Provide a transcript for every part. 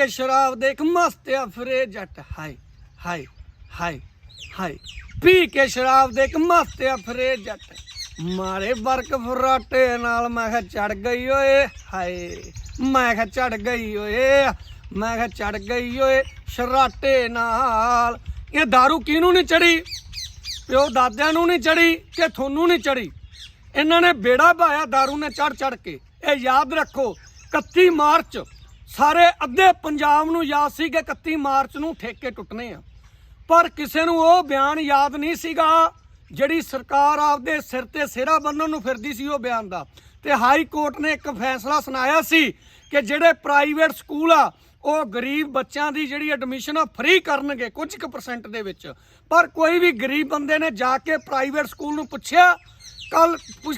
ਕੇ ਸ਼ਰਾਬ ਦੇਖ ਮਸਤ ਆ ਫਿਰੇ ਜੱਟ ਹਾਏ ਹਾਏ ਹਾਏ ਹਾਏ ਪੀ ਕੇ ਸ਼ਰਾਬ ਦੇਖ ਮਸਤ ਆ ਫਿਰੇ ਜੱਟ ਮਾਰੇ ਬਰਕ ਫਰਾਟੇ ਨਾਲ ਮੈਂ ਕਿਹਾ ਚੜ ਗਈ ਓਏ ਹਾਏ ਮੈਂ ਕਿਹਾ ਚੜ ਗਈ ਓਏ ਮੈਂ ਕਿਹਾ ਚੜ ਗਈ ਓਏ ਸ਼ਰਾਟੇ ਨਾਲ ਇਹ दारू ਕਿਹਨੂੰ ਨਹੀਂ ਚੜੀ ਪਿਓ ਦਾਦਿਆਂ ਨੂੰ ਨਹੀਂ ਚੜੀ ਕਿ ਤੁਹਾਨੂੰ ਨਹੀਂ ਚੜੀ ਇਹਨਾਂ ਨੇ ਬੇੜਾ ਭਾਇਆ दारू ਨੇ ਚੜ ਚੜ ਕੇ ਇਹ ਯਾਦ ਰੱਖੋ 31 ਮਾਰਚ ਸਾਰੇ ਅੱਧੇ ਪੰਜਾਬ ਨੂੰ ਯਾਦ ਸੀ ਕਿ 31 ਮਾਰਚ ਨੂੰ ਠੇਕੇ ਟੁੱਟਣੇ ਆ। ਪਰ ਕਿਸੇ ਨੂੰ ਉਹ ਬਿਆਨ ਯਾਦ ਨਹੀਂ ਸੀਗਾ, ਜਿਹੜੀ ਸਰਕਾਰ ਆਪਦੇ ਸਿਰ ਤੇ ਸਿਰਾ ਬੰਨਣ ਨੂੰ ਫਿਰਦੀ ਸੀ ਉਹ ਬਿਆਨ ਦਾ। ਤੇ ਹਾਈ ਕੋਰਟ ਨੇ ਇੱਕ ਫੈਸਲਾ ਸੁਣਾਇਆ ਸੀ ਕਿ ਜਿਹੜੇ ਪ੍ਰਾਈਵੇਟ ਸਕੂਲ ਆ, ਉਹ ਗਰੀਬ ਬੱਚਿਆਂ ਦੀ ਜਿਹੜੀ ਐਡਮਿਸ਼ਨ ਆ ਫ੍ਰੀ ਕਰਨਗੇ ਕੁਝ ਕੁ ਪਰਸੈਂਟ ਦੇ ਵਿੱਚ। ਪਰ ਕੋਈ ਵੀ ਗਰੀਬ ਬੰਦੇ ਨੇ ਜਾ ਕੇ ਪ੍ਰਾਈਵੇਟ ਸਕੂਲ ਨੂੰ ਪੁੱਛਿਆ ਕੱਲ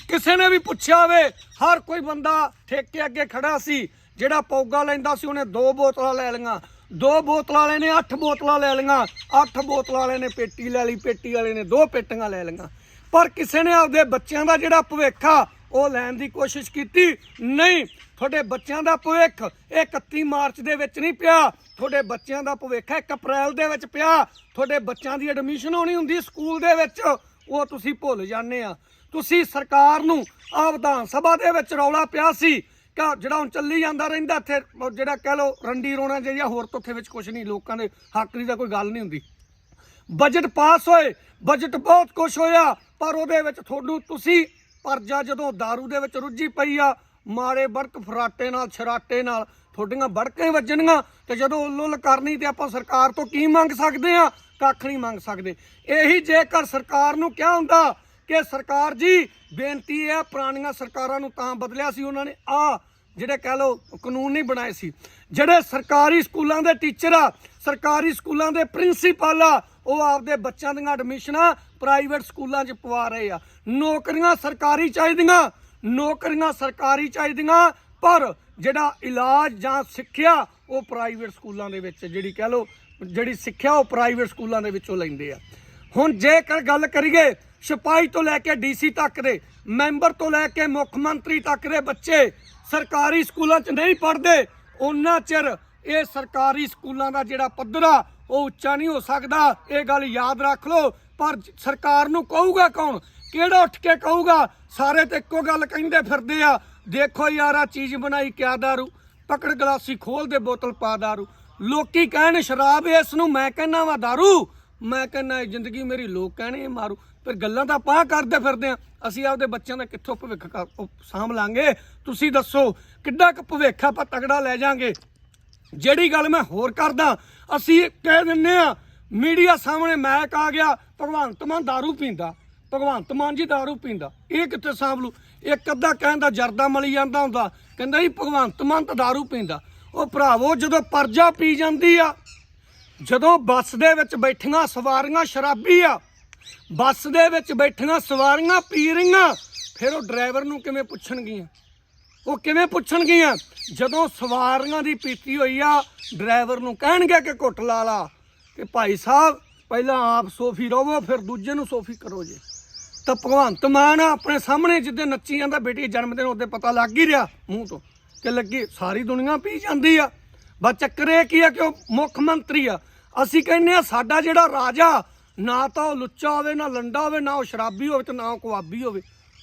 ਕਿਸੇ ਨੇ ਵੀ ਪੁੱਛਿਆ ਹੋਵੇ, ਹਰ ਕੋਈ ਬੰਦਾ ਠੇਕੇ ਅੱਗੇ ਖੜਾ ਸੀ। ਜਿਹੜਾ ਪੌਗਾ ਲੈਂਦਾ ਸੀ ਉਹਨੇ ਦੋ ਬੋਤਲਾਂ ਲੈ ਲਈਆਂ। ਦੋ ਬੋਤਲਾਂ ਵਾਲੇ ਨੇ ਅੱਠ ਬੋਤਲਾਂ ਲੈ ਲਈਆਂ। ਅੱਠ ਬੋਤਲਾਂ ਵਾਲੇ ਨੇ ਪੇਟੀ ਲੈ ਲਈ, ਪੇਟੀ ਵਾਲੇ ਨੇ ਦੋ ਪੇਟੀਆਂ ਲੈ ਲਈਆਂ। ਪਰ ਕਿਸੇ ਨੇ ਆਪਦੇ ਬੱਚਿਆਂ ਦਾ ਜਿਹੜਾ ਭਵਿੱਖ ਆ, ਉਹ ਲੈਣ ਦੀ ਕੋਸ਼ਿਸ਼ ਕੀਤੀ। ਨਹੀਂ, ਤੁਹਾਡੇ ਬੱਚਿਆਂ ਦਾ ਭਵਿੱਖ ਇਹ 31 ਮਾਰਚ ਦੇ ਵਿੱਚ ਨਹੀਂ ਪਿਆ। ਤੁਹਾਡੇ ਬੱਚਿਆਂ ਦਾ ਭਵਿੱਖ 1 ਅਪ੍ਰੈਲ ਦੇ ਵਿੱਚ ਪਿਆ। ਤੁਹਾਡੇ ਬੱਚਿਆਂ ਦੀ ਐਡਮਿਸ਼ਨ ਹੋਣੀ ਹੁੰਦੀ ਸਕੂਲ ਦੇ ਵਿੱਚ। ਉਹ ਤੁਸੀਂ ਭੁੱਲ ਜਾਂਦੇ ਆ। ਤੁਸੀਂ ਸਰਕਾਰ ਨੂੰ ਆ ਵਿਧਾਨ ਸਭਾ ਦੇ ਵਿੱਚ ਰੌਲਾ ਪਿਆ ਸੀ। ਕਿ ਜਿਹੜਾ ਹੁਣ ਚੱਲੀ ਜਾਂਦਾ ਰਹਿੰਦਾ ਇੱਥੇ, ਉਹ ਜਿਹੜਾ ਕਹਿ ਲੋ ਰੰਡੀ ਰੋਣਾ ਜਿਹਾ ਹੋਰ ਤੋਂ ਉੱਥੇ ਵਿੱਚ ਕੁਝ ਨਹੀਂ, ਲੋਕਾਂ ਦੇ ਹੱਕ ਦੀ ਤਾਂ ਕੋਈ ਗੱਲ ਨਹੀਂ ਹੁੰਦੀ। ਬਜਟ ਪਾਸ ਹੋਏ ਬਜਟ ਬਹੁਤ ਕੁਝ ਹੋਇਆ, ਪਰ ਉਹਦੇ ਵਿੱਚ ਤੁਹਾਨੂੰ ਤੁਸੀਂ ਪਰਜਾ ਜਦੋਂ दारू ਦੇ ਵਿੱਚ ਰੁੱਝੀ ਪਈ ਆ ਮਾਰੇ ਬੜਕ ਫਰਾਟੇ ਨਾਲ, ਛਰਾਟੇ ਨਾਲ, ਤੁਹਾਡੀਆਂ ਬੜਕਾਂ ਵੱਜਣੀਆਂ, ਤੇ ਜਦੋਂ ਉੱਲੁੱਲ ਕਰਨੀ ਤੇ ਆਪਾਂ ਸਰਕਾਰ ਤੋਂ ਕੀ ਮੰਗ ਸਕਦੇ ਆ, ਕੱਖ ਨਹੀਂ ਮੰਗ ਸਕਦੇ। ਇਹੀ ਜੇਕਰ ਸਰਕਾਰ ਨੂੰ ਕਿਹਾ ਹੁੰਦਾ ਕਿ ਸਰਕਾਰ ਜੀ, ਬੇਨਤੀ ਹੈ ਪੁਰਾਣੀਆਂ ਸਰਕਾਰਾਂ ਨੂੰ ਤਾਂ ਬਦਲਿਆ ਸੀ ਉਹਨਾਂ ਨੇ। ਆ ਜਿਹੜੇ ਕਹਿ ਲੋ ਕਾਨੂੰਨ ਨਹੀਂ ਬਣਾਏ ਸੀ। ਜਿਹੜੇ ਸਰਕਾਰੀ ਸਕੂਲਾਂ ਦੇ ਟੀਚਰ ਆ, ਸਰਕਾਰੀ ਸਕੂਲਾਂ ਦੇ ਪ੍ਰਿੰਸੀਪਲ ਆ, ਉਹ ਆਪਦੇ ਬੱਚਿਆਂ ਦੀਆਂ ਐਡਮਿਸ਼ਨਾਂ ਪ੍ਰਾਈਵੇਟ ਸਕੂਲਾਂ 'ਚ ਪਵਾ ਰਹੇ ਆ। ਨੌਕਰੀਆਂ ਸਰਕਾਰੀ ਚਾਹੀਦੀਆਂ, ਨੌਕਰੀਆਂ ਸਰਕਾਰੀ ਚਾਹੀਦੀਆਂ, ਪਰ ਜਿਹੜਾ ਇਲਾਜ ਜਾਂ ਸਿੱਖਿਆ, ਉਹ ਪ੍ਰਾਈਵੇਟ ਸਕੂਲਾਂ ਦੇ ਵਿੱਚ, ਜਿਹੜੀ ਕਹਿ ਲੋ ਜਿਹੜੀ ਸਿੱਖਿਆ, ਉਹ ਪ੍ਰਾਈਵੇਟ ਸਕੂਲਾਂ ਦੇ ਵਿੱਚੋਂ ਲੈਂਦੇ ਆ। ਹੁਣ ਜੇਕਰ ਗੱਲ ਕਰੀਏ ਸਿਪਾਹੀ ਤੋਂ ਲੈ ਕੇ ਡੀਸੀ ਤੱਕ ਦੇ, ਮੈਂਬਰ ਤੋਂ ਲੈ ਕੇ ਮੁੱਖ ਮੰਤਰੀ ਤੱਕ ਦੇ ਬੱਚੇ ਸਰਕਾਰੀ ਸਕੂਲਾਂ 'ਚ ਨਹੀਂ ਪੜ੍ਹਦੇ, ਉਹਨਾਂ ਚਿਰ ਇਹ ਸਰਕਾਰੀ ਸਕੂਲਾਂ ਦਾ ਜਿਹੜਾ ਪੱਧਰ ਆ ਉਹ ਉੱਚਾ ਨਹੀਂ ਹੋ ਸਕਦਾ। ਇਹ ਗੱਲ ਯਾਦ ਰੱਖ ਲਓ, ਪਰ ਸਰਕਾਰ ਨੂੰ ਕਹੂਗਾ ਕੌਣ? ਕਿਹੜਾ ਉੱਠ ਕੇ ਕਹੂਗਾ? ਸਾਰੇ ਤੇ ਇੱਕੋ ਗੱਲ ਕਹਿੰਦੇ ਫਿਰਦੇ ਆ, ਦੇਖੋ ਯਾਰ ਆ ਚੀਜ਼ ਬਣਾਈ ਕਿਆ ਦਾਰੂ? ਪਕੜ ਗਲਾਸੀ ਖੋਲ ਦੇ, ਬੋਤਲ ਪਾ ਦਾਰੂ। ਲੋਕੀ ਕਹਿਣ, ਸ਼ਰਾਬ ਇਸ ਨੂੰ ਮੈਂ ਕਹਿੰਦਾ ਵਾ ਦਾਰੂ। ਮੈਂ ਕਹਿੰਦਾ ਜ਼ਿੰਦਗੀ ਮੇਰੀ ਲੋਕ ਕਹਿਣੇ ਇਹ ਮਾਰੂ। ਪਰ ਗੱਲਾਂ ਤਾਂ ਆਪਾਂ ਕਰਦੇ ਫਿਰਦੇ ਆ ਅਸੀਂ ਆਪਦੇ ਬੱਚਿਆਂ ਦਾ ਕਿੱਥੋਂ ਭਵਿੱਖ ਕਰ- ਉਹ ਸਾਂਭ ਲਾਂਗੇ ਤੁਸੀਂ ਦੱਸੋ ਕਿੱਡਾ ਕੁ ਭਵਿੱਖ ਆਪਾਂ ਤਗੜਾ ਲੈ ਜਾਾਂਗੇ ਜਿਹੜੀ ਗੱਲ ਮੈਂ ਹੋਰ ਕਰਦਾ ਅਸੀਂ ਕਹਿ ਦਿੰਨੇ ਆ ਮੀਡੀਆ ਸਾਹਮਣੇ ਮੈਕ ਆ ਗਿਆ ਭਗਵੰਤ ਮਾਨ दारू ਪੀਂਦਾ ਭਗਵੰਤ ਮਾਨ ਜੀ दारू ਪੀਂਦਾ ਇਹ ਕਿੱਥੇ ਸਾਂਭ ਲੂ ਇੱਕ ਅੱਧਾ ਕਹਿੰਦਾ ਜਰਦਾ ਮਲੀ ਜਾਂਦਾ ਹੁੰਦਾ ਕਹਿੰਦਾ ਜੀ ਭਗਵੰਤ ਮਾਨ ਤਾਂ दारू ਪੀਂਦਾ ਉਹ ਭਰਾਵੋ ਜਦੋਂ ਪਰਜਾ ਪੀ ਜਾਂਦੀ ਆ ਜਦੋਂ ਬੱਸ ਦੇ ਵਿੱਚ ਬੈਠੀਆਂ ਸਵਾਰੀਆਂ ਸ਼ਰਾਬੀ ਆ ਬੱਸ ਦੇ ਵਿੱਚ ਬੈਠੀਆਂ ਸਵਾਰੀਆਂ ਪੀ ਰਹੀਆਂ। ਫਿਰ ਉਹ ਡਰਾਈਵਰ ਨੂੰ ਕਿਵੇਂ ਪੁੱਛਣਗੀਆਂ? ਉਹ ਕਿਵੇਂ ਪੁੱਛਣਗੀਆਂ? ਜਦੋਂ ਸਵਾਰੀਆਂ ਦੀ ਪੀਤੀ ਹੋਈ ਆ, ਡਰਾਈਵਰ ਨੂੰ ਕਹਿਣਗੇ ਕਿ ਘੁੱਟ ਲਾ ਲਾ। ਕਿ ਭਾਈ ਸਾਹਿਬ, ਪਹਿਲਾਂ ਆਪ ਸੋਫੀ ਰੋਵੋ, ਫਿਰ ਦੂਜੇ ਨੂੰ ਸੋਫੀ ਕਰੋ ਜੇ। ਤਾਂ ਭਗਵੰਤ ਮਾਨ ਆਪਣੇ ਸਾਹਮਣੇ ਜਿੱਦੇ ਨੱਚੀ ਜਾਂਦਾ, ਬੇਟੀ ਜਨਮ ਦਿਨ ਉਹਦੇ ਪਤਾ ਲੱਗ ਹੀ ਰਿਹਾ ਮੂੰਹ ਤੋਂ ਕਿ ਲੱਗੀ ਸਾਰੀ ਦੁਨੀਆ ਪੀ ਜਾਂਦੀ ਆ। ਬਸ ਚੱਕਰ ਇਹ ਕੀ ਆ ਕਿ ਉਹ ਮੁੱਖ ਮੰਤਰੀ ਆ। ਅਸੀਂ ਕਹਿੰਦੇ ਆ, ਸਾਡਾ ਜਿਹੜਾ ਰਾਜਾ ਨਾ ਤਾਂ ਉਹ ਲੁੱਚਾ ਹੋਵੇ, ਨਾ ਲੰਡਾ ਹੋਵੇ, ਨਾ ਉਹ ਸ਼ਰਾਬੀ ਹੋਵੇ ਤੇ ਨਾ ਉਹ ਕੁਆਬੀ ਹੋਵੇ।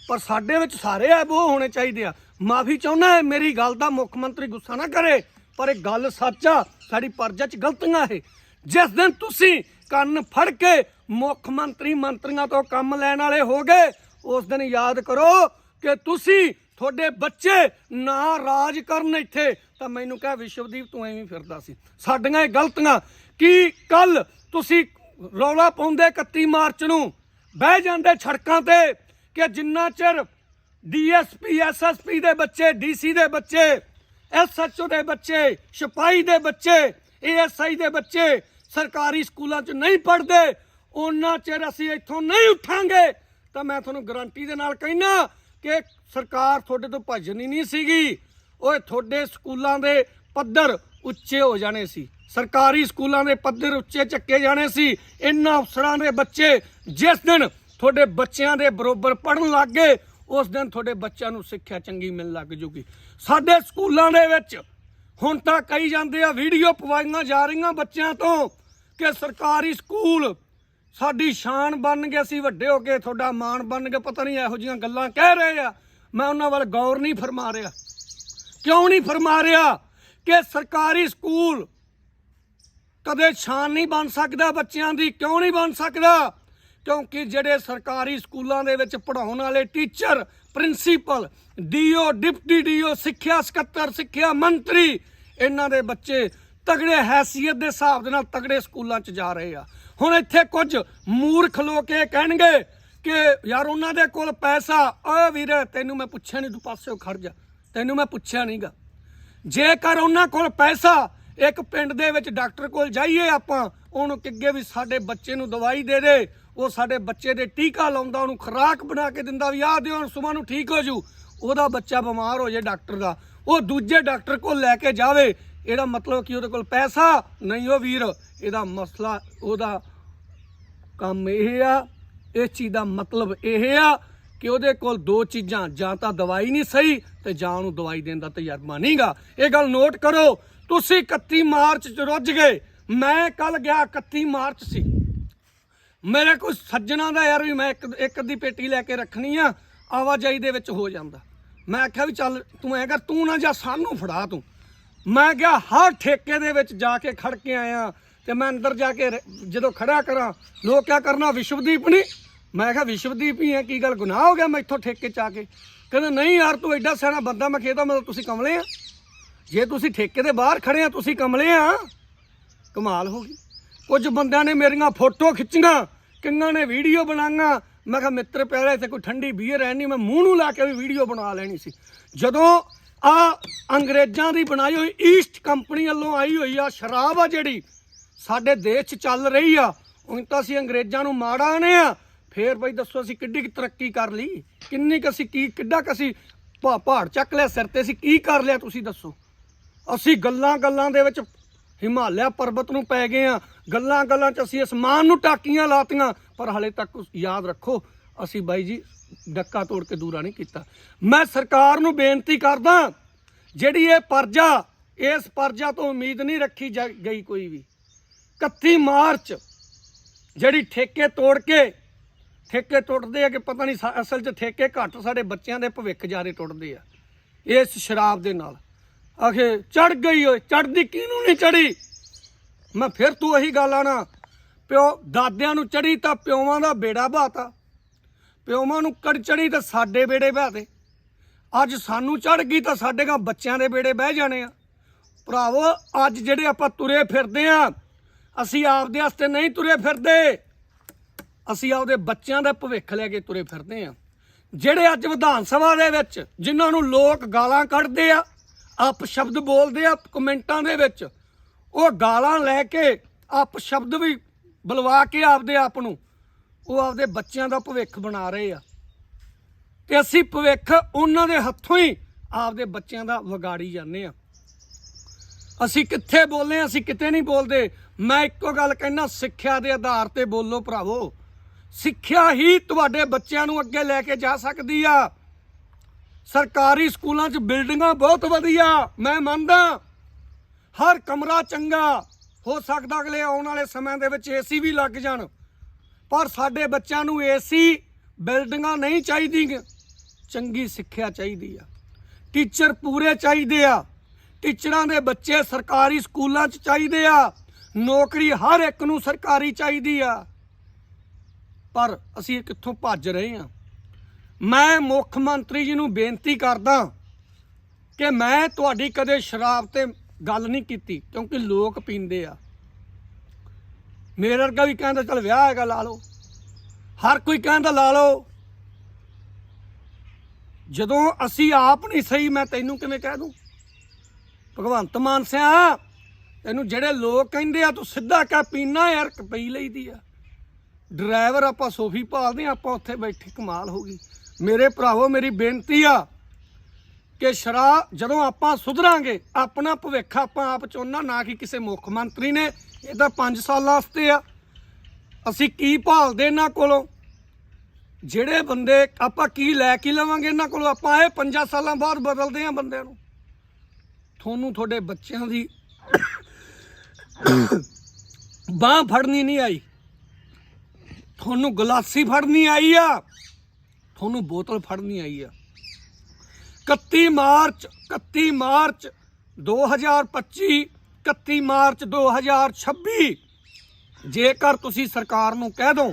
ਪਰ ਸਾਡੇ ਵਿੱਚ ਸਾਰੇ ਐਬ ਉਹ ਹੋਣੇ ਚਾਹੀਦੇ ਆ। ਮਾਫੀ ਚਾਹੁੰਦਾ ਮੇਰੀ ਗੱਲ ਦਾ ਮੁੱਖ ਮੰਤਰੀ ਗੁੱਸਾ ਨਾ ਕਰੇ, ਪਰ ਇਹ ਗੱਲ ਸੱਚ ਆ, ਸਾਡੀ ਪਰਜਾ 'ਚ ਗਲਤੀਆਂ ਹੈ ਜਿਸ ਦਿਨ ਤੁਸੀਂ ਕੰਨ ਫੜ ਕੇ ਮੁੱਖ ਮੰਤਰੀ ਮੰਤਰੀਆਂ ਤੋਂ ਕੰਮ ਲੈਣ ਵਾਲੇ ਹੋ ਗਏ, ਉਸ ਦਿਨ ਯਾਦ ਕਰੋ ਕਿ ਤੁਸੀਂ ਤੁਹਾਡੇ ਬੱਚੇ ਨਾ ਰਾਜ ਕਰਨ ਇੱਥੇ, ਤਾਂ ਮੈਨੂੰ ਕਹਿ ਵਿਸ਼ਵਦੀਪ ਤੂੰ ਐਵੇਂ ਹੀ ਫਿਰਦਾ ਸੀ। ਸਾਡੀਆਂ ਇਹ ਗਲਤੀਆਂ, ਕਿ ਕੱਲ ਤੁਸੀਂ ਰੌਲਾ ਪਾਉਂਦੇ 31 ਮਾਰਚ ਨੂੰ। ਬਹਿ ਜਾਂਦੇ ਸੜਕਾਂ ਤੇ ਕਿ ਜਿੰਨਾ ਚਿਰ ਡੀਐਸਪੀ, ਐਸਐਸਪੀ ਦੇ ਬੱਚੇ, ਡੀਸੀ ਦੇ ਬੱਚੇ, ਐਸਐਚਓ ਦੇ ਬੱਚੇ, ਸਿਪਾਹੀ ਦੇ ਬੱਚੇ, ਏਐਸਆਈ ਦੇ ਬੱਚੇ ਸਰਕਾਰੀ ਸਕੂਲਾਂ 'ਚ ਨਹੀਂ ਪੜ੍ਹਦੇ ਉਹਨਾਂ ਚਿਰ ਅਸੀਂ ਇੱਥੋਂ ਨਹੀਂ ਉੱਠਾਂਗੇ। ਤਾਂ ਮੈਂ ਤੁਹਾਨੂੰ ਗਾਰੰਟੀ ਦੇ ਨਾਲ ਕਹਿਣਾ ਕਿ ਸਰਕਾਰ ਤੁਹਾਡੇ ਤੋਂ ਭੱਜਣੀ ਨਹੀਂ ਸੀਗੀ। ਓਏ, ਤੁਹਾਡੇ ਸਕੂਲਾਂ ਦੇ ਪੱਧਰ ਉੱਚੇ ਹੋ ਜਾਣੇ ਸੀ। ਸਰਕਾਰੀ ਸਕੂਲਾਂ ਦੇ ਪੱਧਰ ਉੱਚੇ ਚੱਕੇ ਜਾਣੇ ਸੀ। ਇਹਨਾਂ ਅਫਸਰਾਂ ਦੇ ਬੱਚੇ ਜਿਸ ਦਿਨ ਤੁਹਾਡੇ ਬੱਚਿਆਂ ਦੇ ਬਰੋਬਰ ਪੜਨ ਲੱਗ ਗਏ, ਉਸ ਦਿਨ ਤੁਹਾਡੇ ਬੱਚਿਆਂ ਨੂੰ ਸਿੱਖਿਆ ਚੰਗੀ ਮਿਲਣ ਲੱਗ ਜੂਗੀ। ਸਾਡੇ ਸਕੂਲਾਂ ਦੇ ਵਿੱਚ ਹੁਣ ਤਾਂ ਕਹੀ ਜਾਂਦੇ ਆ, ਵੀਡੀਓ ਪਵਾਈਆਂ ਜਾ ਰਹੀਆਂ ਬੱਚਿਆਂ ਤੋਂ ਕਿ ਸਰਕਾਰੀ ਸਕੂਲ ਸਾਡੀ ਸ਼ਾਨ ਬਣ ਗਏ ਅਸੀਂ ਵੱਡੇ ਹੋ ਕੇ ਤੁਹਾਡਾ ਮਾਣ ਬਣ ਗਏ ਪਤਾ ਨਹੀਂ ਇਹੋ ਜੀਆਂ ਗੱਲਾਂ ਕਹਿ ਰਹੇ ਆ। ਮੈਂ ਉਹਨਾਂ ਵੱਲ ਗੌਰ ਨਹੀਂ ਫਰਮਾ ਰਿਹਾ। ਕਿਉਂ ਨਹੀਂ ਫਰਮਾ ਰਿਹਾ ਕਿ ਸਰਕਾਰੀ ਸਕੂਲ ਕਦੇ ਸ਼ਾਨ ਨਹੀਂ ਬਣ ਸਕਦਾ, ਬੱਚਿਆਂ ਦੀ ਕਿਉਂ ਨਹੀਂ ਬਣ ਸਕਦਾ? ਕਿਉਂਕਿ ਜਿਹੜੇ ਸਰਕਾਰੀ ਸਕੂਲਾਂ ਦੇ ਵਿੱਚ ਪੜਾਉਣ ਵਾਲੇ teacher, principal, DO, deputy DO, ਸਿੱਖਿਆ ਸਕੱਤਰ, ਸਿੱਖਿਆ ਮੰਤਰੀ, ਇਹਨਾਂ ਦੇ ਬੱਚੇ ਤਗੜੇ ਹੈਸੀਅਤ ਦੇ ਹਿਸਾਬ ਦੇ ਨਾਲ ਤਗੜੇ ਸਕੂਲਾਂ 'ਚ ਜਾ ਰਹੇ ਆ। ਹੁਣ ਇੱਥੇ ਕੁਝ ਮੂਰਖ ਲੋਕ ਇਹ ਕਹਿਣਗੇ ਕਿ ਯਾਰ ਉਹਨਾਂ ਦੇ ਕੋਲ ਪੈਸਾ ਓ ਵੀਰੇ, ਤੈਨੂੰ ਮੈਂ ਪੁੱਛਿਆ ਨਹੀਂ ਤੂੰ ਪਾਸਿਓ ਖੜ ਜਾ। ਤੈਨੂੰ ਮੈਂ ਪੁੱਛਿਆ ਨਹੀਂਗਾ ਜੇਕਰ ਉਹਨਾਂ ਕੋਲ ਪੈਸਾ ਇੱਕ ਪਿੰਡ ਦੇ ਵਿੱਚ ਡਾਕਟਰ ਕੋਲ ਜਾਈਏ ਆਪਾਂ, ਉਹਨੂੰ ਕਿੱਗੇ ਵੀ ਸਾਡੇ ਬੱਚੇ ਨੂੰ ਦਵਾਈ ਦੇ ਦੇ, ਉਹ ਸਾਡੇ ਬੱਚੇ ਦੇ ਟੀਕਾ ਲਾਉਂਦਾ, ਉਹਨੂੰ ਖੁਰਾਕ ਬਣਾ ਕੇ ਦਿੰਦਾ ਵੀ ਆਹ ਦਿਓ, ਹੁਣ ਸੁਮਾ ਨੂੰ ਠੀਕ ਹੋ ਜੂ। ਉਹਦਾ ਬੱਚਾ ਬਿਮਾਰ ਹੋ ਜਾਏ ਡਾਕਟਰ ਦਾ। ਉਹ ਦੂਜੇ ਡਾਕਟਰ ਕੋਲ ਲੈ ਕੇ ਜਾਵੇ, ਇਹਦਾ ਮਤਲਬ ਕਿ ਉਹਦੇ ਕੋਲ ਪੈਸਾ ਨਹੀਂ ਉਹ ਵੀਰ, ਇਹਦਾ ਮਸਲਾ, ਉਹਦਾ ਕੰਮ ਇਹ ਆ, ਇਸ ਚੀਜ਼ ਦਾ ਮਤਲਬ ਇਹ ਆ ਕਿ ਉਹਦੇ ਕੋਲ ਦੋ ਚੀਜ਼ਾਂ, ਜਾਂ ਤਾਂ ਦਵਾਈ ਨਹੀਂ ਸਹੀ ਤੇ ਜਾਂ ਉਹਨੂੰ ਦਵਾਈ ਦੇਣ ਦਾ ਤਜਰਬਾ ਨਹੀਂਗਾ। ਇਹ ਗੱਲ ਨੋਟ ਕਰੋ ਤੁਸੀਂ 31 ਮਾਰਚ ਚ ਰੁੱਝ ਗਏ। ਮੈਂ ਕੱਲ ਗਿਆ 31 ਮਾਰਚ ਸੀ। ਮੇਰੇ ਕੋਲ ਸੱਜਣਾ ਦਾ ਯਾਰ ਵੀ ਮੈਂ ਇੱਕ ਇੱਕ ਅੱਧੀ ਪੇਟੀ ਲੈ ਕੇ ਰੱਖਣੀ ਆ, ਆਵਾਜਾਈ ਦੇ ਵਿੱਚ ਹੋ ਜਾਂਦਾ। ਮੈਂ ਆਖਿਆ ਵੀ ਚੱਲ ਤੂੰ ਐ ਕਰ, ਤੂੰ ਨਾ ਜਾ ਸਾਨੂੰ ਫੜਾ ਤੂੰ। ਮੈਂ ਗਿਆ ਹਰ ਠੇਕੇ ਦੇ ਵਿੱਚ ਜਾ ਕੇ ਖੜ ਕੇ ਆਇਆ ਤੇ ਮੈਂ ਅੰਦਰ ਜਾ ਕੇ ਜਦੋਂ ਖੜਾ ਕਰਾਂ, ਲੋਕ ਕਿਆ ਕਰਨਾ, ਵਿਸ਼ਵਦੀਪ ਨਹੀਂ ਮੈਂ ਕਿਹਾ ਵਿਸ਼ਵਦੀਪ ਹੀ ਹੈ, ਕੀ ਗੱਲ ਗੁਨਾਹ ਹੋ ਗਿਆ ਮੈਂ ਇੱਥੋਂ ਠੇਕੇ ਚ ਆ ਕੇ? ਕਹਿੰਦੇ, ਨਹੀਂ ਯਾਰ, ਤੂੰ ਐਡਾ ਸਿਆਣਾ ਬੰਦਾ, ਮੈਂ ਖੇਦਾ ਮਤਲਬ ਤੁਸੀਂ ਕਮਲੇ ਆ? ਜੇ ਤੁਸੀਂ ਠੇਕੇ ਦੇ ਬਾਹਰ ਖੜੇ ਆ, ਤੁਸੀਂ ਕਮਲੇ ਆ। ਕਮਾਲ ਹੋ ਗਈ। ਕੁਝ ਬੰਦਿਆਂ ਨੇ ਮੇਰੀਆਂ ਫੋਟੋ ਖਿੱਚੀਆਂ, ਕਿੰਨਾਂ ਨੇ ਵੀਡੀਓ ਬਣਾਈਆਂ। ਮੈਂ ਕਿਹਾ, ਮਿੱਤਰ ਪਿਆਰੇ, ਇੱਥੇ ਕੋਈ ਠੰਡੀ ਬੀਅਰ ਹੈ ਨਹੀਂ ਮੈਂ ਮੂੰਹ ਨੂੰ ਲਾ ਕੇ ਵੀ ਵੀਡੀਓ ਬਣਾ ਲੈਣੀ ਸੀ। ਜਦੋਂ ਆ ਅੰਗਰੇਜ਼ਾਂ ਦੀ ਬਣਾਈ ਹੋਈ ਈਸਟ ਕੰਪਨੀ ਵੱਲੋਂ ਆਈ ਹੋਈ ਆ, ਸ਼ਰਾਬ ਆ ਜਿਹੜੀ, ਸਾਡੇ ਦੇਸ਼ 'ਚ ਚੱਲ ਰਹੀ ਆ। ਹੁਣ ਤਾਂ ਅਸੀਂ ਅੰਗਰੇਜ਼ਾਂ ਨੂੰ ਮਾੜਾ ਨੇ ਆ। ਫੇਰ ਬਈ ਦੱਸੋ, ਅਸੀਂ ਕਿੱਡੀ ਕੁ ਤਰੱਕੀ ਕਰ ਲਈ? ਕਿੰਨੀ ਕੁ ਅਸੀਂ ਕੀ, ਕਿੱਡਾ ਕੁ ਅਸੀਂ ਪਹਾ- ਪਹਾੜ ਚੱਕ ਲਿਆ, ਸਿਰ ਤੇ ਅਸੀਂ ਕੀ ਕਰ ਲਿਆ, ਤੁਸੀਂ ਦੱਸੋ? ਅਸੀਂ ਗੱਲਾਂ ਗੱਲਾਂ ਦੇ ਵਿੱਚ ਹਿਮਾਲਿਆ ਪਰਬਤ ਨੂੰ ਪੈ ਗਏ ਆ ਗੱਲਾਂ ਗੱਲਾਂ 'ਚ ਅਸੀਂ ਅਸਮਾਨ ਨੂੰ ਟਾਕੀਆਂ ਲਾਤੀਆਂ। ਪਰ ਹਲੇ ਤੱਕ ਯਾਦ ਰੱਖੋ, ਅਸੀਂ ਬਾਈ ਜੀ ਡੱਕਾ ਤੋੜ ਕੇ ਦੂਰਾ ਨਹੀਂ ਕੀਤਾ। ਮੈਂ ਸਰਕਾਰ ਨੂੰ ਬੇਨਤੀ ਕਰਦਾ, ਜਿਹੜੀ ਇਹ ਪਰਜਾ, ਇਸ ਪਰਜਾ ਤੋਂ ਉਮੀਦ ਨਹੀਂ ਰੱਖੀ ਜਾ- ਗਈ ਕੋਈ ਵੀ। 31 ਮਾਰਚ, ਜਿਹੜੀ ਠੇਕੇ ਤੋੜ ਕੇ, ਠੇਕੇ ਟੁੱਟਦੇ ਆ ਕਿ ਪਤਾ ਨਹੀਂ ਅਸਲ 'ਚ ਠੇਕੇ ਘੱਟ ਸਾਡੇ ਬੱਚਿਆਂ ਦੇ ਭਵਿੱਖ ਜਾਰੇ ਟੁੱਟਦੇ ਆ। ਇਸ ਸ਼ਰਾਬ ਦੇ ਨਾਲ। ਆਖੇ ਚੜ ਗਈ ਓਏ ਚੜਦੀ ਕਿਹਨੂੰ ਨਹੀਂ ਚੜੀ ਮੈਂ ਫਿਰ ਤੂੰ ਇਹੀ ਗੱਲ ਆਣਾ, ਪਿਓ, ਦਾਦਿਆਂ ਨੂੰ ਚੜੀ ਤਾਂ ਪਿਓਵਾਂ ਦਾ ਬੇੜਾ ਬਾਤਾ। ਪਿਓਵਾਂ ਨੂੰ ਕੜ ਚੜੀ ਤਾਂ ਸਾਡੇ ਬੇੜੇ ਬਹਾਤੇ ਅੱਜ ਸਾਨੂੰ ਚੜ ਗਈ ਤਾਂ ਸਾਡੇ ਗਾ ਬੱਚਿਆਂ ਦੇ ਬੇੜੇ ਬਹਿ ਜਾਣੇ ਆ। ਭਰਾਵੋ, ਅੱਜ ਜਿਹੜੇ ਆਪਾਂ ਤੁਰੇ ਫਿਰਦੇ ਆ, ਅਸੀਂ ਆਪਦੇ ਵਾਸਤੇ ਨਹੀਂ ਤੁਰੇ ਫਿਰਦੇ। ਅਸੀਂ ਆਪਦੇ ਬੱਚਿਆਂ ਦਾ ਭਵਿੱਖ ਲੈ ਕੇ ਤੁਰੇ ਫਿਰਦੇ ਆ। ਜਿਹੜੇ ਅੱਜ ਵਿਧਾਨ ਸਭਾ ਦੇ ਵਿੱਚ, ਜਿਨ੍ਹਾਂ ਨੂੰ ਲੋਕ ਗਾਲਾਂ ਕੱਢਦੇ ਆ ਅਪ ਸ਼ਬਦ ਬੋਲਦੇ ਆ ਕਮੈਂਟਾਂ ਦੇ ਵਿੱਚ। ਉਹ ਗਾਲਾਂ ਲੈ ਕੇ ਅਪ ਸ਼ਬਦ ਵੀ ਬੁਲਵਾ ਕੇ ਆਪਦੇ ਆਪ ਨੂੰ। ਉਹ ਆਪਦੇ ਬੱਚਿਆਂ ਦਾ ਭਵਿੱਖ ਬਣਾ ਰਹੇ ਆ। ਤੇ ਅਸੀਂ ਭਵਿੱਖ ਉਹਨਾਂ ਦੇ ਹੱਥੋਂ ਹੀ ਆਪਦੇ ਬੱਚਿਆਂ ਦਾ ਵਿਗਾੜੀ ਜਾਂਦੇ ਆ। ਅਸੀਂ ਕਿੱਥੇ ਬੋਲੇ ਹਾਂ, ਅਸੀਂ ਕਿਤੇ ਨਹੀਂ ਬੋਲਦੇ। ਮੈਂ ਇੱਕੋ ਗੱਲ ਕਹਿਣਾ ਸਿੱਖਿਆ ਦੇ ਆਧਾਰ ਤੇ ਬੋਲੋ ਭਰਾਵੋ। ਸਿੱਖਿਆ ਹੀ ਤੁਹਾਡੇ ਬੱਚਿਆਂ ਨੂੰ ਅੱਗੇ ਲੈ ਕੇ ਜਾ ਸਕਦੀ ਆ। ਸਰਕਾਰੀ ਸਕੂਲਾਂ 'ਚ ਬਿਲਡਿੰਗਾਂ ਬਹੁਤ ਵਧੀਆ, ਮੈਂ ਮੰਨਦਾ। ਹਰ ਕਮਰਾ ਚੰਗਾ, ਹੋ ਸਕਦਾ ਅਗਲੇ ਆਉਣ ਵਾਲੇ ਸਮੇਂ ਦੇ ਵਿੱਚ ਏਸੀ ਵੀ ਲੱਗ ਜਾਣ। ਪਰ ਸਾਡੇ ਬੱਚਿਆਂ ਨੂੰ ਏਸੀ, ਬਿਲਡਿੰਗਾਂ ਨਹੀਂ ਚਾਹੀਦੀਆਂ। ਚੰਗੀ ਸਿੱਖਿਆ ਚਾਹੀਦੀ ਆ। ਟੀਚਰ ਪੂਰੇ ਚਾਹੀਦੇ ਆ। ਟੀਚਰਾਂ ਦੇ ਬੱਚੇ ਸਰਕਾਰੀ ਸਕੂਲਾਂ 'ਚ ਚਾਹੀਦੇ ਆ। ਨੌਕਰੀ ਹਰ ਇੱਕ ਨੂੰ ਸਰਕਾਰੀ ਚਾਹੀਦੀ ਆ। ਪਰ ਅਸੀਂ ਕਿੱਥੋਂ ਭੱਜ ਰਹੇ ਆ? ਮੈਂ ਮੁੱਖ ਮੰਤਰੀ ਜੀ ਨੂੰ ਬੇਨਤੀ ਕਰਦਾ ਕਿ ਮੈਂ ਤੁਹਾਡੀ ਕਦੇ ਸ਼ਰਾਬ ਤੇ ਗੱਲ ਨਹੀਂ ਕੀਤੀ, ਕਿਉਂਕਿ ਲੋਕ ਪੀਂਦੇ ਆ। ਮੇਰੇ ਵਰਗਾ ਵੀ ਕਹਿੰਦਾ, ਚਲ ਵਿਆਹ ਹੈਗਾ, ਲਾ ਲਓ। ਹਰ ਕੋਈ ਕਹਿੰਦਾ, ਲਾ ਲਓ। ਜਦੋਂ ਅਸੀਂ ਆਪ ਨਹੀਂ ਸਹੀ, ਮੈਂ ਤੈਨੂੰ ਕਿਵੇਂ ਕਹਿ ਦੂੰ? ਭਗਵੰਤ ਮਾਨ ਸਿਆ, ਤੈਨੂੰ ਜਿਹੜੇ ਲੋਕ ਕਹਿੰਦੇ ਆ, ਤੂੰ ਸਿੱਧਾ ਕਹਿ ਪੀਣਾ ਯਾਰ ਪਈ ਲਈਦੀ ਆ। ਡਰਾਈਵਰ ਆਪਾਂ ਸੋਫੀ ਭਾਲਦੇ ਆ, ਆਪਾਂ ਉੱਥੇ ਬੈਠੇ ਕਮਾਲ ਹੋ ਗਈ। ਮੇਰੇ ਭਰਾਵੋ, ਮੇਰੀ ਬੇਨਤੀ ਆ ਕਿ ਸ਼ਰਾ ਜਦੋਂ ਆਪਾਂ ਸੁਧਰਾਂਗੇ, ਆਪਣਾ ਭਵਿੱਖ ਆਪਾਂ ਆਪ ਚੁਣਨਾ ਨਾ ਕਿ ਕਿਸੇ ਮੁੱਖ ਮੰਤਰੀ ਨੇ। ਇਹ ਤਾਂ 5 ਸਾਲਾਂ ਵਾਸਤੇ ਆ। ਅਸੀਂ ਕੀ ਭਾਲਦੇ ਇਹਨਾਂ ਕੋਲੋਂ? ਜਿਹੜੇ ਬੰਦੇ ਆਪਾਂ ਕੀ ਲੈ ਕੇ ਲਵਾਂਗੇ ਇਹਨਾਂ ਕੋਲੋਂ? ਆਪਾਂ ਇਹ 5 ਸਾਲਾਂ ਬਾਅਦ ਬਦਲਦੇ ਆ ਬੰਦਿਆਂ ਨੂੰ। ਤੁਹਾਨੂੰ ਤੁਹਾਡੇ ਬੱਚਿਆਂ ਦੀ ਬਾਹ ਫੜਨੀ ਨਹੀਂ ਆਈ। ਤੁਹਾਨੂੰ ਗਲਾਸੀ ਫੜਨੀ ਆਈ ਆ। ਤੁਹਾਨੂੰ ਬੋਤਲ ਫੜਨੀ ਆਈ ਆ। 31 ਮਾਰਚ 31 ਮਾਰਚ 2025 31 ਮਾਰਚ 2026 ਜੇਕਰ ਤੁਸੀਂ ਸਰਕਾਰ ਨੂੰ ਕਹਿ ਦੋ,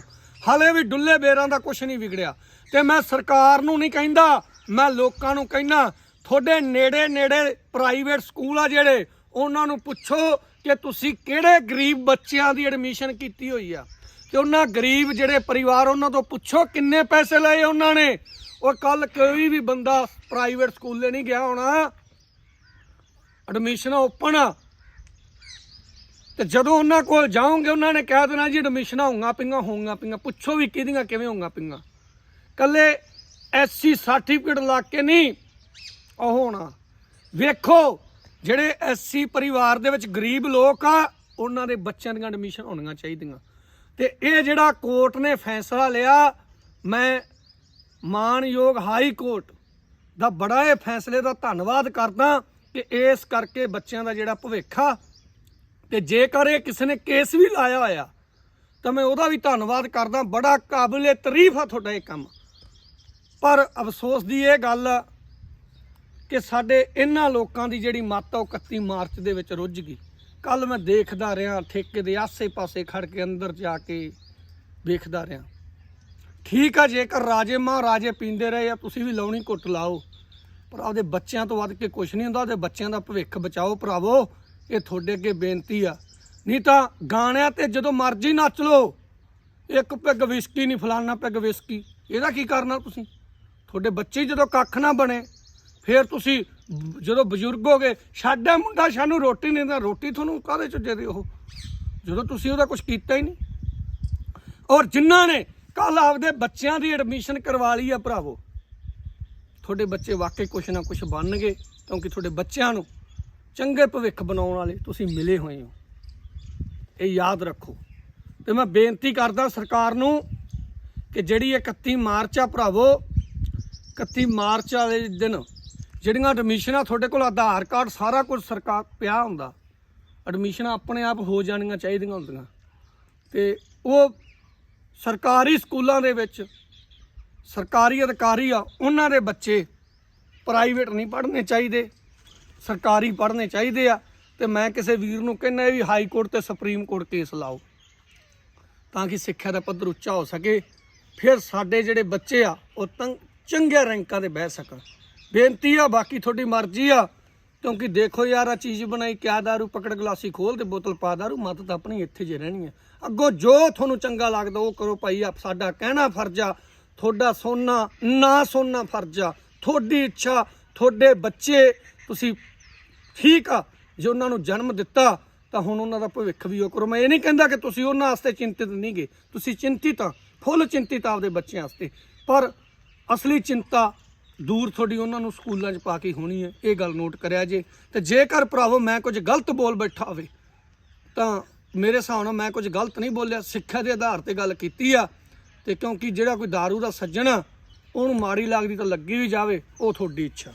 ਹਾਲੇ ਵੀ ਡੁੱਲੇ ਬੇਰਾਂ ਦਾ ਕੁਝ ਨਹੀਂ ਵਿਗੜਿਆ। ਤੇ ਮੈਂ ਸਰਕਾਰ ਨੂੰ ਨਹੀਂ ਕਹਿੰਦਾ, ਮੈਂ ਲੋਕਾਂ ਨੂੰ ਕਹਿੰਦਾ, ਤੁਹਾਡੇ ਨੇੜੇ ਨੇੜੇ ਪ੍ਰਾਈਵੇਟ ਸਕੂਲ ਆ ਜਿਹੜੇ, ਉਹਨਾਂ ਨੂੰ ਪੁੱਛੋ ਕਿ ਤੁਸੀਂ ਕਿਹੜੇ ਗਰੀਬ ਬੱਚਿਆਂ ਦੀ ਐਡਮਿਸ਼ਨ ਕੀਤੀ ਹੋਈ ਆ। ਤੇ ਉਹਨਾਂ ਗਰੀਬ ਜਿਹੜੇ ਪਰਿਵਾਰ ਉਹਨਾਂ ਤੋਂ ਪੁੱਛੋ ਕਿੰਨੇ ਪੈਸੇ ਲਏ ਉਹਨਾਂ ਨੇ। ਉਹ ਕੱਲ ਕੋਈ ਵੀ ਬੰਦਾ ਪ੍ਰਾਈਵੇਟ ਸਕੂਲੇ ਨਹੀਂ ਗਿਆ ਹੋਣਾ। ਐਡਮਿਸ਼ਨ ਓਪਨ ਆ। ਤੇ ਜਦੋਂ ਉਹਨਾਂ ਕੋਲ ਜਾਓਗੇ, ਉਹਨਾਂ ਨੇ ਕਹਿ ਦੇਣਾ ਜੀ ਐਡਮਿਸ਼ਨਾਂ ਹੋਊਗਾ ਪਿੰਗਾ ਹੋਊਗਾ ਪਿੰਗਾ ਪੁੱਛੋ ਵੀ ਕਿਹਦੀਆਂ, ਕਿਵੇਂ ਹੋਊਗਾ ਪਿੰਗਾ ਕੱਲੇ ਐਸਸੀ ਸਰਟੀਫਿਕੇਟ ਲਾ ਕੇ ਨਹੀਂ ਉਹ ਹੋਣਾ। ਵੇਖੋ, ਜਿਹੜੇ ਐਸਸੀ ਪਰਿਵਾਰ ਦੇ ਵਿੱਚ ਗਰੀਬ ਲੋਕ ਆ, ਉਹਨਾਂ ਦੇ ਬੱਚਿਆਂ ਦੀਆਂ ਐਡਮਿਸ਼ਨ ਹੋਣੀਆਂ ਚਾਹੀਦੀਆਂ। ਤੇ ਇਹ ਜਿਹੜਾ ਕੋਰਟ ਨੇ ਫੈਸਲਾ ਲਿਆ, ਮੈਂ ਮਾਨਯੋਗ ਹਾਈ ਕੋਰਟ ਦਾ ਬੜਾ ਇਹ ਫੈਸਲੇ ਦਾ ਧੰਨਵਾਦ ਕਰਦਾ ਕਿ ਇਸ ਕਰਕੇ ਬੱਚਿਆਂ ਦਾ ਜਿਹੜਾ ਭਵਿੱਖ ਆ, ਤੇ ਜੇਕਰ ਇਹ ਕਿਸੇ ਨੇ ਕੇਸ ਵੀ ਲਾਇਆ ਹੋਇਆ, ਤਾਂ ਮੈਂ ਉਹਦਾ ਵੀ ਧੰਨਵਾਦ ਕਰਦਾ। ਬੜਾ ਕਾਬਲੇ ਤਾਰੀਫ ਆ ਤੁਹਾਡਾ ਇਹ ਕੰਮ। ਪਰ ਅਫਸੋਸ ਦੀ ਇਹ ਗੱਲ ਕਿ ਸਾਡੇ ਇਹਨਾਂ ਲੋਕਾਂ ਦੀ ਜਿਹੜੀ ਮੱਤ ਆ, ਉਹ 31 ਮਾਰਚ ਦੇ ਵਿੱਚ ਰੁੱਝ ਗਈ। ਕੱਲ ਮੈਂ ਦੇਖਦਾ ਰਿਹਾ, ਠੇਕੇ ਦੇ ਆਸੇ-ਪਾਸੇ ਖੜ ਕੇ ਅੰਦਰ ਜਾ ਕੇ ਵੇਖਦਾ ਰਿਹਾ। ਠੀਕ ਆ, ਜੇਕਰ ਰਾਜੇ ਮਹਾਰਾਜੇ ਪੀਂਦੇ ਰਹੇ ਆ, ਤੁਸੀਂ ਵੀ ਲਾਉਣੀ ਕੁੱਟ ਲਾਓ। ਪਰ ਆਪਦੇ ਬੱਚਿਆਂ ਤੋਂ ਵੱਧ ਕੇ ਕੁਝ ਨਹੀਂ ਹੁੰਦਾ ਉਹਦੇ ਬੱਚਿਆਂ ਦਾ ਭਵਿੱਖ ਬਚਾਓ ਭਰਾਵੋ, ਇਹ ਤੁਹਾਡੇ ਅੱਗੇ ਬੇਨਤੀ ਆ। ਨਹੀਂ ਤਾਂ ਗਾਣਿਆਂ ਤੇ ਜਦੋਂ ਮਰਜ਼ੀ ਨੱਚ ਲਓ, ਇੱਕ ਪੈਗ ਵਿਸਕੀ ਨਹੀਂ, ਫਲਾਨਾ ਪੈਗ ਵਿਸਕੀ ਇਹਦਾ ਕੀ ਕਰਨਾ ਤੁਸੀਂ? ਤੁਹਾਡੇ ਬੱਚੇ ਜਦੋਂ ਕੱਖ ਨਾ ਬਣੇ, ਫਿਰ ਤੁਸੀਂ ਜਦੋਂ ਬਜ਼ੁਰਗ ਹੋ ਗਏ, ਸਾਡਾ ਮੁੰਡਾ ਸਾਨੂੰ ਰੋਟੀ ਨਹੀਂ ਦਿੰਦਾ, ਰੋਟੀ ਤੁਹਾਨੂੰ ਕਾਹਦੇ ਚ ਦੇ ਦੇ ਉਹ? ਜਦੋਂ ਤੁਸੀਂ ਉਹਦਾ ਕੁਝ ਕੀਤਾ ਹੀ ਨਹੀਂ। ਔਰ ਜਿਨ੍ਹਾਂ ਨੇ ਕੱਲ ਆਪਦੇ ਬੱਚਿਆਂ ਦੀ ਐਡਮਿਸ਼ਨ ਕਰਵਾ ਲਈ ਆ ਭਰਾਵੋ, ਤੁਹਾਡੇ ਬੱਚੇ ਵਾਕਈ ਕੁਛ ਨਾ ਕੁਛ ਬਣਨਗੇ, ਕਿਉਂਕਿ ਤੁਹਾਡੇ ਬੱਚਿਆਂ ਨੂੰ ਚੰਗੇ ਭਵਿੱਖ ਬਣਾਉਣ ਵਾਲੇ ਤੁਸੀਂ ਮਿਲੇ ਹੋਏ ਹੋ। ਇਹ ਯਾਦ ਰੱਖੋ। ਤੇ ਮੈਂ ਬੇਨਤੀ ਕਰਦਾ ਸਰਕਾਰ ਨੂੰ ਕਿ ਜਿਹੜੀ ਇਹ 31 ਮਾਰਚ ਆ ਭਰਾਵੋ 31 ਮਾਰਚ ਵਾਲੇ ਦਿਨ ਜਿਹੜੀਆਂ ਐਡਮਿਸ਼ਨਾਂ ਤੁਹਾਡੇ ਕੋਲ ਆਧਾਰ ਕਾਰਡ, ਸਾਰਾ ਕੁਝ ਸਰਕਾਰ ਪਿਆ ਹੁੰਦਾ। ਐਡਮਿਸ਼ਨਾਂ ਆਪਣੇ ਆਪ ਹੋ ਜਾਣੀਆਂ ਚਾਹੀਦੀਆਂ ਹੁੰਦੀਆਂ। ਤੇ ਉਹ ਸਰਕਾਰੀ ਸਕੂਲਾਂ ਦੇ ਵਿੱਚ ਸਰਕਾਰੀ ਅਧਿਕਾਰੀ ਆ, ਉਹਨਾਂ ਦੇ ਬੱਚੇ ਪ੍ਰਾਈਵੇਟ ਨਹੀਂ ਪੜ੍ਹਨੇ ਚਾਹੀਦੇ। ਸਰਕਾਰੀ ਪੜ੍ਹਨੇ ਚਾਹੀਦੇ ਆ। ਤੇ ਮੈਂ ਕਿਸੇ ਵੀਰ ਨੂੰ ਕਹਿੰਦਾ ਵੀ ਹਾਈ ਕੋਰਟ ਤੇ ਸੁਪਰੀਮ ਕੋਰਟ ਕੇਸ ਲਾਓ, ਤਾਂ ਕਿ ਸਿੱਖਿਆ ਦਾ ਪੱਧਰ ਉੱਚਾ ਹੋ ਸਕੇ। ਫਿਰ ਸਾਡੇ ਜਿਹੜੇ ਬੱਚੇ ਆ, ਉਹ ਤੰਗ ਚੰਗੇ ਰੈਂਕਾਂ ਤੇ ਬਹਿ ਸਕਣ। ਬੇਨਤੀ ਆ, ਬਾਕੀ ਤੁਹਾਡੀ ਮਰਜ਼ੀ ਆ। ਕਿਉਂਕਿ ਦੇਖੋ ਯਾਰ, ਆ ਚੀਜ਼ ਬਣਾਈ, ਕਿਆ ਦਾਰੂ, ਪਕੜ ਗਲਾਸੀ ਖੋਲ ਤੇ ਬੋਤਲ ਪਾ ਦਾਰੂ, ਮਤ ਤਾਂ ਆਪਣੀ ਇੱਥੇ ਜੇ ਰਹਿਣੀ ਆ। ਅੱਗੋਂ ਜੋ ਤੁਹਾਨੂੰ ਚੰਗਾ ਲੱਗਦਾ, ਉਹ ਕਰੋ ਭਾਈ ਆ ਸਾਡਾ ਕਹਿਣਾ ਫਰਜ਼ ਆ। ਤੁਹਾਡਾ ਸੋਨਾ, ਨਾ ਸੋਨਾ ਫਰਜ਼ ਆ। ਤੁਹਾਡੀ ਇੱਛਾ, ਤੁਹਾਡੇ ਬੱਚੇ, ਤੁਸੀਂ ਠੀਕ ਆ। ਜੇ ਉਹਨਾਂ ਨੂੰ ਜਨਮ ਦਿੱਤਾ, ਤਾਂ ਹੁਣ ਉਹਨਾਂ ਦਾ ਭਵਿੱਖ ਵੀ ਉਹ ਕਰੋ। ਮੈਂ ਇਹ ਨਹੀਂ ਕਹਿੰਦਾ ਕਿ ਤੁਸੀਂ ਉਹਨਾਂ ਵਾਸਤੇ ਚਿੰਤਿਤ ਨਹੀਂਗੇ। ਤੁਸੀਂ ਚਿੰਤਿਤ ਆ, ਫੁੱਲ ਚਿੰਤਿਤ ਆ ਆਪਦੇ ਬੱਚਿਆਂ ਵਾਸਤੇ। ਪਰ ਅਸਲੀ ਚਿੰਤਾ ਦੂਰ ਤੁਹਾਡੀ ਉਹਨਾਂ ਨੂੰ ਸਕੂਲਾਂ 'ਚ ਪਾ ਕੇ ਹੋਣੀ ਹੈ, ਇਹ ਗੱਲ ਨੋਟ ਕਰਿਆ ਜੇ। ਤੇ ਜੇਕਰ ਭਰਾਵੋ ਮੈਂ ਕੁਝ ਗਲਤ ਬੋਲ ਬੈਠਾ ਹੋਵੇ, ਤਾਂ ਮੇਰੇ ਹਿਸਾਬ ਨਾਲ ਮੈਂ ਕੁਝ ਗਲਤ ਨਹੀਂ ਬੋਲਿਆ, ਸਿੱਖਿਆ ਦੇ ਆਧਾਰ ਤੇ ਗੱਲ ਕੀਤੀ ਆ। ਤੇ ਕਿਉਂਕਿ ਜਿਹੜਾ ਕੋਈ दारू ਦਾ ਸੱਜਣ ਆ, ਉਹਨੂੰ ਮਾੜੀ ਲੱਗਦੀ ਤਾਂ ਲੱਗੀ ਵੀ ਜਾਵੇ, ਉਹ ਤੁਹਾਡੀ ਇੱਛਾ।